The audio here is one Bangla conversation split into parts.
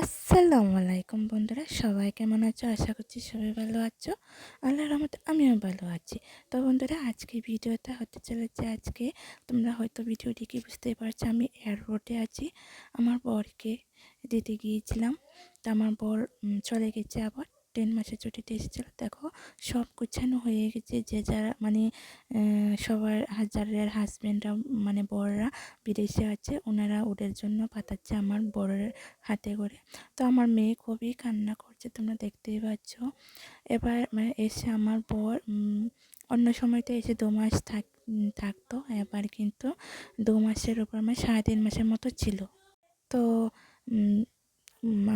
আসসালামু আলাইকুম বন্ধুরা, সবাই কেমন আছো? আশা করছি সবাই ভালো আছো। আল্লাহ রহমত আমিও ভালো আছি। তো বন্ধুরা আজকে ভিডিওটা হতে চলেছে আজকে। তোমরা হয়তো ভিডিও দেখে বুঝতেই পারছ, আমি এয়ারপোর্টে আছি। আমার বরকে দিতে গিয়েছিলাম। তো আমার বর চলে গেছে আবার। টেন মাসের ছুটিতে এসেছিল। দেখো, সব গুছানো হয়ে গেছে। যে যারা মানে সবার হাজারের হাজব্যান্ডরা মানে বররা বিদেশে আছে, ওনারা ওদের জন্য পাতাচ্ছে আমার বরের হাতে করে। তো আমার মেয়ে খুবই কান্না করছে, তোমরা দেখতেই পাচ্ছ। এবার মানে এসে আমার বর অন্য সময়তে এসে দু মাস থাক, থাকতো। এবার কিন্তু দু মাসের উপর মানে সাড়ে তিন মাসের মতো ছিল। তো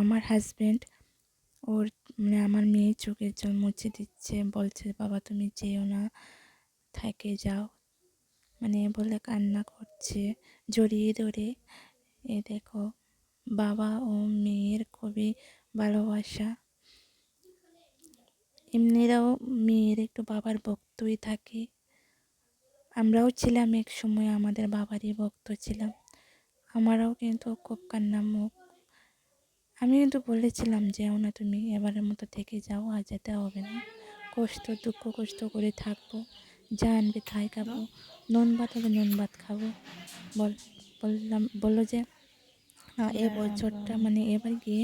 আমার হাজব্যান্ড ওর মানে আমার মেয়ে চোখের জল মুছে দিচ্ছে, বলছে, বাবা, তুমি যেও না, থেকে যাও। মানে বলে কান্না করছে, জড়িয়ে ধরে। এ দেখো, বাবা ও মেয়ের খুবই ভালোবাসা। এমনিরাও মেয়ের একটু বাবার ভক্তই থাকে। আমরাও ছিলাম এক সময়, আমাদের বাবারই ভক্ত ছিলাম। আমারও কিন্তু খুব কান্না মুখ। আমি কিন্তু বলেছিলাম যেও না তুমি এবারের মতো থেকে যাও আর যেতে হবে না। কষ্ট দুঃখ কষ্ট করে থাকব যা আনবে তাই খাব। নুন ভাত হলে নুন ভাত খাব। বল বললাম বলল যে এ বছরটা মানে এবার গিয়ে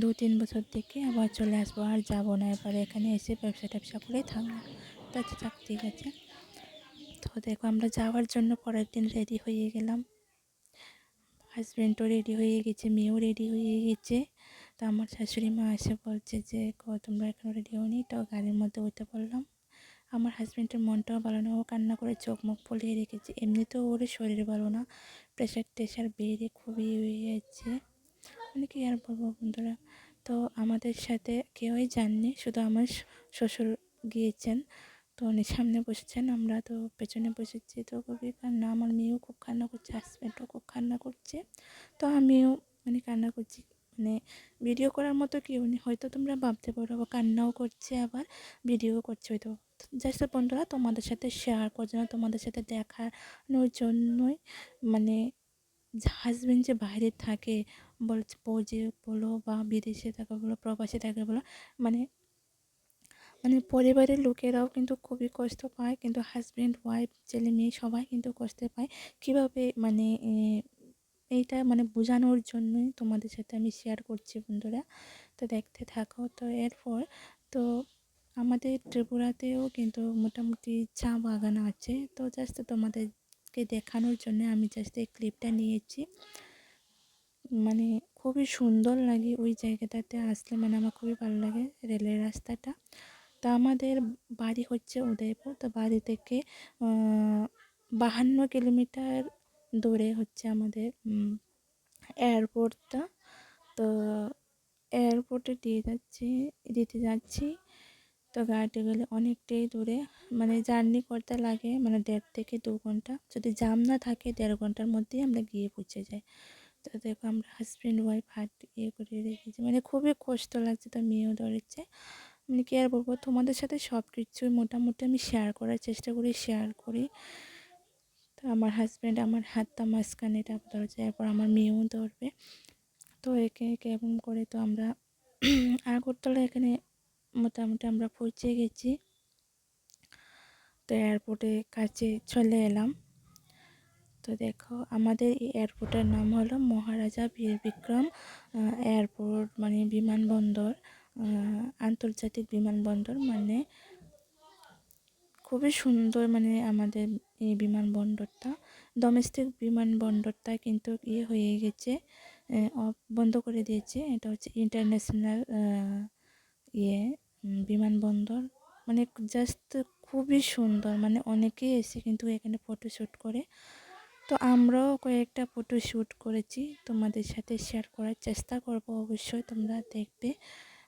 দু তিন বছর থেকে আবার চলে আসব আর যাব না। এবার এখানে এসে ব্যবসা ট্যাবসা করে থাকব। তো আচ্ছা থাক ঠিক আছে। তো দেখো আমরা যাওয়ার জন্য পরের দিন রেডি হয়ে গেলাম। হাজব্যান্ডও রেডি হয়ে গেছে মেয়েও রেডি হয়ে গেছে। আমার শাশুড়ি মা এসে বলছে যে "ক, তোমরা এখনও রেডি হওনি? তো গাড়ির মধ্যে উঠে পড়লাম। আমার হাজব্যান্ডের মনটাও ভালো না ও কান্না করে চোখ মুখ ফুলিয়ে রেখেছে। এমনিতেও ওর শরীর ভালো না প্রেশার টেশার বেড়ে খুবই হয়ে মানে কি আর বলব বন্ধুরা? তো আমাদের সাথে কেউই যাননি শুধু আমার শ্বশুর গিয়েছেন। তো উনি সামনে বসেছেন আমরা তো পেছনে বসেছি। তো খুবই কান্না আমার মেয়েও খুব কান্না করছে হাজব্যান্ডও খুব কান্না করছে। তো আমিও মানে কান্না করছি। মানে ভিডিও করার মতো কেউ নেই। হয়তো তোমরা ভাবতে পারো বা কান্নাও করছে, আবার ভিডিও করছে হয়তো। জাস্ট বন্ধুরা, তোমাদের সাথে শেয়ার করার জন্য, তোমাদের সাথে দেখানোর জন্যই মানে হাজব্যান্ড যে বাইরে থাকে, বলছে যে বলো বা বিদেশে থাকে, বলো, প্রবাসে থাকে, বলো মানে মানে পরিবারের লোকেরাও কিন্তু খুবই কষ্ট পায়। কিন্তু হাজব্যান্ড ওয়াইফ ছেলে, মেয়ে সবাই কিন্তু কষ্ট পায়। কীভাবে মানে এইটা মানে বোঝানোর জন্যই তোমাদের সাথে আমি শেয়ার করছি বন্ধুরা। তো দেখতে থাকো। তো এরপর তো আমাদের ত্রিপুরাতেও কিন্তু মোটামুটি চা বাগান আছে। তো জাস্ট তোমাদেরকে দেখানোর জন্য আমি জাস্ট এই ক্লিপটা নিয়েছি। মানে খুবই সুন্দর লাগে ওই জায়গাটাতে আসলে। মানে আমার খুবই ভালো লাগে রেলের রাস্তাটা। তো আমাদের বাড়ি হচ্ছে উদয়পুর। তো বাড়ি থেকে বাহান্ন কিলোমিটার দূরে হচ্ছে আমাদের এয়ারপোর্টটা তো এয়ারপোর্টে দিয়ে যাচ্ছি, দিতে যাচ্ছি। তো গাড়িতে গেলে অনেকটাই দূরে। মানে জার্নি করতে লাগে মানে দেড় থেকে দু ঘণ্টা। যদি জাম না থাকে, দেড় ঘণ্টার মধ্যেই আমরা গিয়ে পৌঁছে যাই। তো দেখো আমরা হাজব্যান্ড ওয়াইফ হাট ইয়ে করে রেখেছি। মানে খুবই কষ্ট লাগছে তো মেয়েও ধরেছে মানে কি আর বলব, তোমাদের সাথে সব কিছুই মোটামুটি আমি শেয়ার করার চেষ্টা করি শেয়ার করি। আমার হাজব্যান্ড আমার হাতটা মাঝখানে এটা ধরেছে, এরপর আমার মেয়েও ধরবে। তো একে একে এরকম করে তো আমরা আগরতলা এখানে মোটামুটি আমরা পৌঁছে গেছি। তো এয়ারপোর্টে কাছে চলে এলাম। তো দেখো, আমাদের এই এয়ারপোর্টের নাম হলো মহারাজা বীর বিক্রম এয়ারপোর্ট মানে বিমানবন্দর আন্তর্জাতিক বিমানবন্দর মানে খুবই সুন্দর মানে আমাদের এই বিমানবন্দরটা। ডোমেস্টিক বিমানবন্দরটা কিন্তু ইয়ে হয়ে গেছে বন্ধ করে দিয়েছে। এটা হচ্ছে ইন্টারন্যাশনাল ইয়ে বিমানবন্দর। মানে জাস্ট খুবই সুন্দর। মানে অনেকেই এসে কিন্তু এখানে ফটোশ্যুট করে। তো আমরাও কয়েকটা ফটো শ্যুট করেছি। তোমাদের সাথে শেয়ার করার চেষ্টা করব অবশ্যই, তোমরা দেখবে।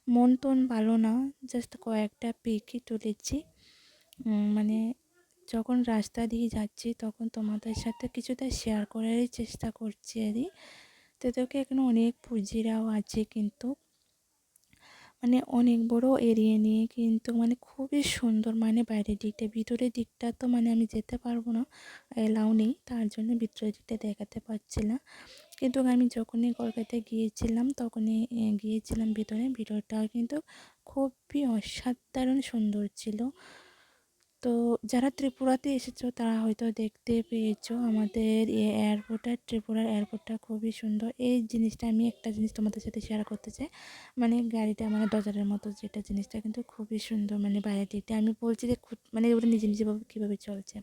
মন টন ভালো না জাস্ট কয়েকটা পিকই তুলেছি। মানে যখন রাস্তা দিয়ে যাচ্ছি তখন তোমাদের সাথে কিছুটা শেয়ার করারই চেষ্টা করছি আর তো তোকে এখানে অনেক পুঁজিরাও আছে কিন্তু মানে অনেক বড় এরিয়া নিয়ে কিন্তু মানে খুবই সুন্দর মানে বাইরের দিকটা, ভিতরের দিকটা তো মানে আমি যেতে পারব না এলাও নেই, তার জন্য ভিতরের দিকটা দেখাতে পারছি না কিন্তু আমি যখনই কলকাতায় গিয়েছিলাম তখনই গিয়েছিলাম ভিতরে ভিতরটা কিন্তু খুবই অসাধারণ সুন্দর ছিল। তো যারা ত্রিপুরাতে এসেছ, তারা হয়তো দেখতে পেয়েছ আমাদের এই এয়ারপোর্টটা ত্রিপুরার এয়ারপোর্টটা খুবই সুন্দর। এই জিনিসটা আমি একটা জিনিস তোমাদের সাথে শেয়ার করতে চাই। মানে গাড়িটা মানে দরজারের মতো যেটা জিনিসটা কিন্তু খুবই সুন্দর। মানে বাইরে দিকটা আমি বলছি যে মানে ওটা নিজে নিজে কীভাবে চলছে।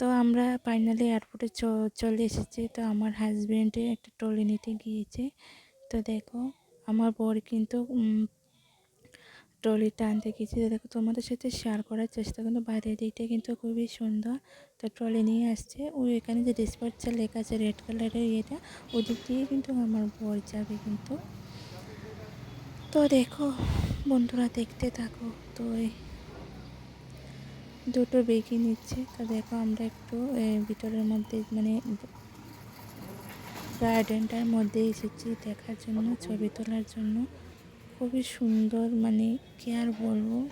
তো আমরা ফাইনালি এয়ারপোর্টে চলে এসেছি। তো আমার হাজব্যান্ডে একটা ট্রলি নিতে গিয়েছে। তো দেখো, আমার বর কিন্তু ট্রলিটা আনতে গিয়েছি তো দেখো, তোমাদের সাথে শেয়ার করার চেষ্টা কিন্তু বাইরের দিকটা কিন্তু খুবই সুন্দর। তো ট্রলি নিয়ে আসছে। ওই এখানে যে ডিসপার্চার লেখা আছে রেড কালারের ইয়েটা, ওই দিক দিয়ে কিন্তু আমার বর যাবে কিন্তু। তো দেখো, বন্ধুরা দেখতে থাকো। তো দুটো বেগি নিচ্ছে। তো দেখো, আমরা একটু ভিতরের মধ্যে মানে গার্ডেনটার মধ্যে এসেছি দেখার জন্য, ছবি তোলার জন্য। খুবই সুন্দর মানে কি আর বলব?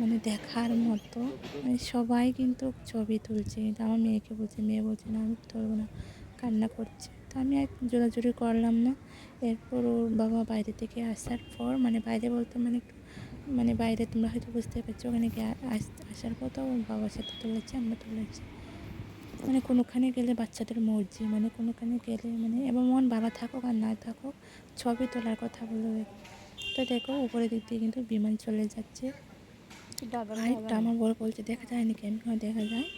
মানে দেখার মতো। মানে সবাই কিন্তু ছবি তুলছে। কিন্তু আমার মেয়েকে বলছে, মেয়ে বলছে না, আমি তুলবো না। কান্না করছে। তো আমি আর জোরাজুরি করলাম না। এরপর ওর বাবা বাইরে থেকে আসার পর মানে বাইরে বলতে মানে একটু মানে বাইরে তোমরা হয়তো বুঝতে পারছ, ওখানে গিয়ে আস- আসার পর তো ওর বাবার সাথে তুলেছে, আমরা তুলেছি। মানে কোনোখানে গেলে বাচ্চাদের মর্জি মানে কোনোখানে গেলে মানে এবং মন ভালো থাকুক আর না থাকুক, ছবি তোলার কথা বলবে তো দেখো উপরের দিক দিয়ে কিন্তু বিমান চলে যাচ্ছে। হাইটটা আমার বড় বলছে দেখা যায় নাকি আমি দেখা যায়।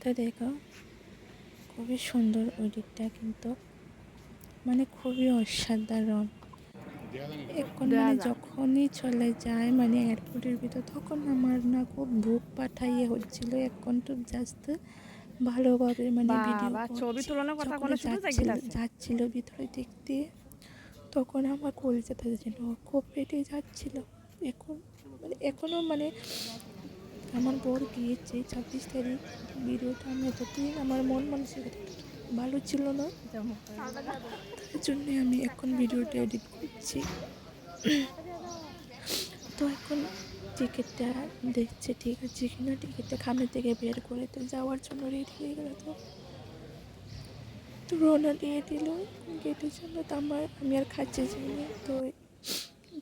তো দেখো খুবই সুন্দর ওই দিকটা কিন্তু। মানে খুবই অসাধারণ। এখন মানে যখনই চলে যায় মানে এয়ারপোর্টের ভিতর তখন আমার না খুব বুক পাঠাইয়ে হচ্ছিল। এখন তো জাস্ট ভালোভাবে মানে ভিডিও ছবি তোলানোর কথা? যাচ্ছিল ভিতরে দেখতে তখন আমার কলকাতা যেন খুব পেটে যাচ্ছিল। এখন মানে এখনও মানে আমার বর গিয়েছে ছাব্বিশ তারিখ ভিডিওটা আমি এতদিন আমার মন মানসিকতা ভালো ছিল না। তার জন্য আমি এখন ভিডিওটা এডিট করছি। তো এখন টিকিটটা দেখছে ঠিক আছে কিনা। টিকিটটা খামের থেকে বের করে তো যাওয়ার জন্য রেডি হয়ে গেল তো। তো রওনা দিয়ে দিল। গেটের জন্য তো আমার, আমি আর খাচ্ছি যাইনি। তো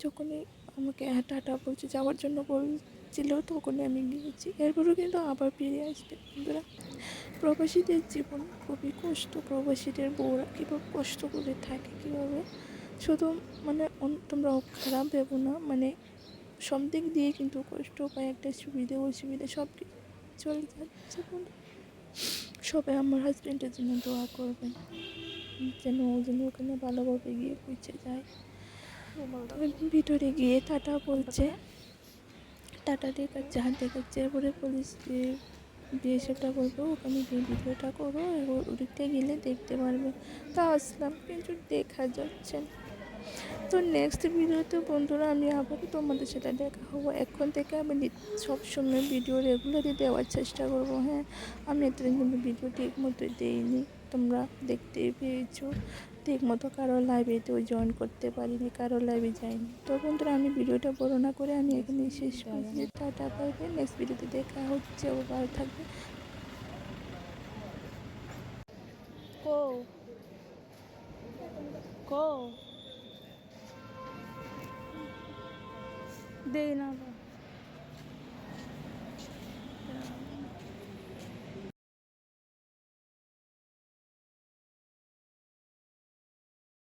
যখনই আমাকে টাটা বলছে যাওয়ার জন্য বলছিল, তখনই আমি গিয়েছি। এরপরেও কিন্তু আবার ফিরে আসবে। বন্ধুরা, প্রবাসীদের জীবন খুবই কষ্ট। প্রবাসীদের বউরা কীভাবে কষ্ট করে থাকে কীভাবে? শুধু মানে তোমরা খারাপ ভেবো না মানে সব দিক দিয়ে কিন্তু কষ্ট পায়, একটা সুবিধা, অসুবিধা সব চলে যাচ্ছে সবাই আমার হাজব্যান্ডের জন্য দোয়া করবেন। যেন ও যেন ওখানে ভালোভাবে গিয়ে পৌঁছে যায়। ভিতরে গিয়ে টাটা বলছে। টাটা দেখাচ্ছে হাত দেখাচ্ছে এরপরে পুলিশ বিএসএফটা বলব, ওখানে গিয়ে ভিডিওটা করো ওদিকতে গেলে দেখতে পারবে। তা আসলাম, কিন্তু দেখা যাচ্ছে না। তো নেক্সট ভিডিওতে বন্ধুরা আমি আবার তোমাদের সাথে দেখা হব। এখন থেকে আমি সবসময় ভিডিও রেগুলারই দেওয়ার চেষ্টা করব হ্যাঁ? আমি এতদিন কিন্তু ভিডিও ঠিক মতো দিইনি। তোমরা দেখতেই পেয়েছ। ঠিক মতো কারও লাইভেতেও জয়েন করতে পারিনি, কারও লাইভে যাইনি। তো বন্ধুরা, আমি ভিডিওটা বড় না করে আমি এখানে শেষ করছি টাটা পাইবে নেক্সট ভিডিওতে দেখা হচ্ছে ও ভালো থাকবে। কো কো দেই না